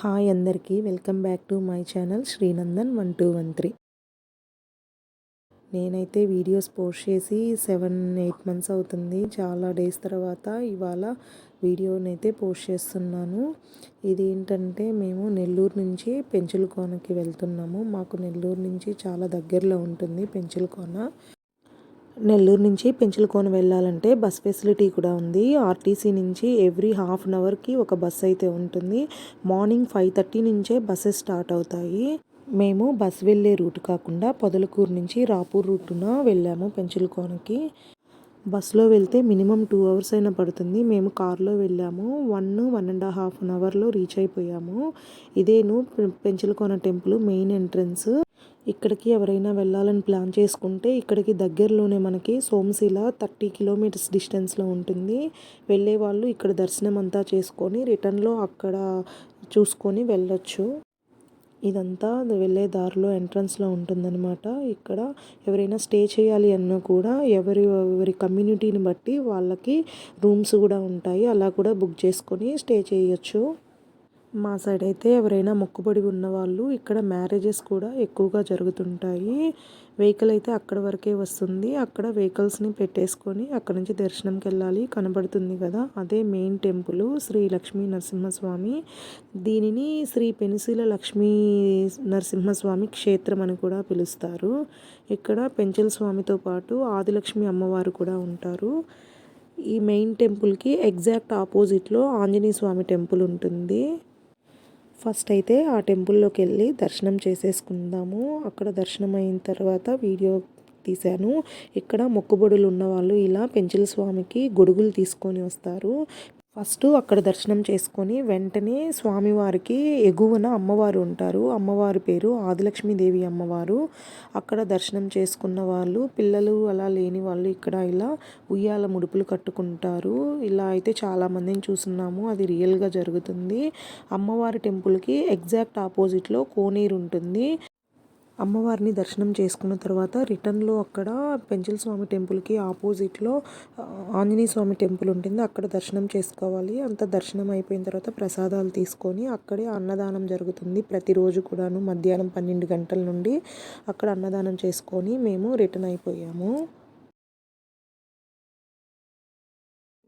Hi అందరికీ welcome back to my channel Srinandan one two one three. నేనైతే videos post చేసి seven eight months అవుతుంది. చాలా days తర్వాత ఇవాళ వీడియోనైతే పోస్ట్ చేస్తున్నాను. ఇది ఏంటంటే మేము నెల్లూరు నుంచి పెంచులకోనకి వెళ్తున్నాము. మాకు నెల్లూరు నుంచి చాలా దగ్గరలో ఉంటుంది పెంచులకోన. నెల్లూరు నుంచి పెంచులకోన వెళ్ళాలంటే బస్ ఫెసిలిటీ కూడా ఉంది. ఆర్టీసీ నుంచి ఎవ్రీ హాఫ్ అన్ అవర్కి ఒక బస్ అయితే ఉంటుంది. మార్నింగ్ ఫైవ్ థర్టీ నుంచే బస్సెస్ స్టార్ట్ అవుతాయి. మేము బస్ వెళ్ళే రూట్ కాకుండా పొదలకూరు నుంచి రాపూర్ రూటున వెళ్ళాము పెంచులకోనకి. బస్సులో వెళ్తే మినిమం టూ అవర్స్ అయినా పడుతుంది. మేము కార్లో వెళ్ళాము. One one and half an అవర్లో రీచ్ అయిపోయాము. ఇదేను పెంచులకోన టెంపుల్ మెయిన్ ఎంట్రన్స్. ఇక్కడికి ఎవరైనా వెళ్ళాలని ప్లాన్ చేసుకుంటే ఇక్కడికి దగ్గరలోనే మనకి సోమశిల థర్టీ కిలోమీటర్స్ డిస్టెన్స్లో ఉంటుంది. వెళ్ళే వాళ్ళు ఇక్కడ దర్శనం అంతా చేసుకొని రిటర్న్లో అక్కడ చూసుకొని వెళ్ళొచ్చు. ఇదంతా వెళ్ళే దారిలో ఎంట్రన్స్లో ఉంటుందన్నమాట. ఇక్కడ ఎవరైనా స్టే చేయాలి అన్నా కూడా ఎవరి ఎవరి కమ్యూనిటీని బట్టి వాళ్ళకి రూమ్స్ కూడా ఉంటాయి. అలా కూడా బుక్ చేసుకొని స్టే చేయొచ్చు. మా సైడ్ అయితే ఎవరైనా మొక్కుబడి ఉన్నవాళ్ళు ఇక్కడ మ్యారేజెస్ కూడా ఎక్కువగా జరుగుతుంటాయి. వెహికల్ అయితే అక్కడ వరకే వస్తుంది. అక్కడ వెహికల్స్ని పెట్టేసుకొని అక్కడ నుంచి దర్శనంకి వెళ్ళాలి. కనబడుతుంది కదా. అదే మెయిన్ టెంపుల్ శ్రీ లక్ష్మీ నరసింహస్వామి. దీనిని శ్రీ పెనుశీల లక్ష్మీ నరసింహస్వామి క్షేత్రం అని కూడా పిలుస్తారు. ఇక్కడ పెంచల స్వామితో పాటు ఆదిలక్ష్మి అమ్మవారు కూడా ఉంటారు. ఈ మెయిన్ టెంపుల్కి ఎగ్జాక్ట్ ఆపోజిట్లో ఆంజనేయ స్వామి టెంపుల్ ఉంటుంది. ఫస్ట్ అయితే ఆ టెంపుల్లోకి వెళ్ళి దర్శనం చేసేసుకుందాము. అక్కడ దర్శనం అయిన తర్వాత వీడియో తీశాను. ఇక్కడ మొక్కుబడులు ఉన్న వాళ్ళు ఇలా పెంచిల స్వామికి గొడుగులు తీసుకొని వస్తారు. ఫస్ట్ అక్కడ దర్శనం చేసుకొని వెంటనే స్వామివారికి ఎగువన అమ్మవారు ఉంటారు. అమ్మవారి పేరు ఆదిలక్ష్మీదేవి అమ్మవారు. అక్కడ దర్శనం చేసుకున్న వాళ్ళు పిల్లలు అలా లేని వాళ్ళు ఇక్కడ ఇలా ఉయ్యాల ముడుపులు కట్టుకుంటారు. ఇలా అయితే చాలామందిని చూస్తున్నాము. అది రియల్గా జరుగుతుంది. అమ్మవారి టెంపుల్కి ఎగ్జాక్ట్ ఆపోజిట్లో కోనేరు ఉంటుంది. అమ్మవారిని దర్శనం చేసుకున్న తర్వాత రిటర్న్లో అక్కడ పెంచల స్వామి టెంపుల్కి ఆపోజిట్లో ఆంజనేయ స్వామి టెంపుల్ ఉంటుంది. అక్కడ దర్శనం చేసుకోవాలి. అంత దర్శనం అయిపోయిన తర్వాత ప్రసాదాలు తీసుకొని అక్కడే అన్నదానం జరుగుతుంది ప్రతిరోజు కూడాను. మధ్యాహ్నం పన్నెండు గంటల నుండి అక్కడ అన్నదానం చేసుకొని మేము రిటర్న్ అయిపోయాము.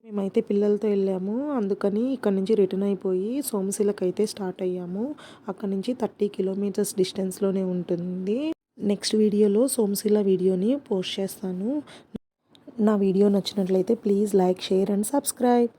మేమైతే పిల్లలతో వెళ్ళాము. అందుకని ఇక్కడ నుంచి రిటర్న్ అయిపోయి సోమశిలకు అయితే స్టార్ట్ అయ్యాము. అక్కడ నుంచి థర్టీ కిలోమీటర్స్ డిస్టెన్స్లోనే ఉంటుంది. నెక్స్ట్ వీడియోలో సోమశిల వీడియోని పోస్ట్ చేస్తాను. నా వీడియో నచ్చినట్లయితే please like share and subscribe.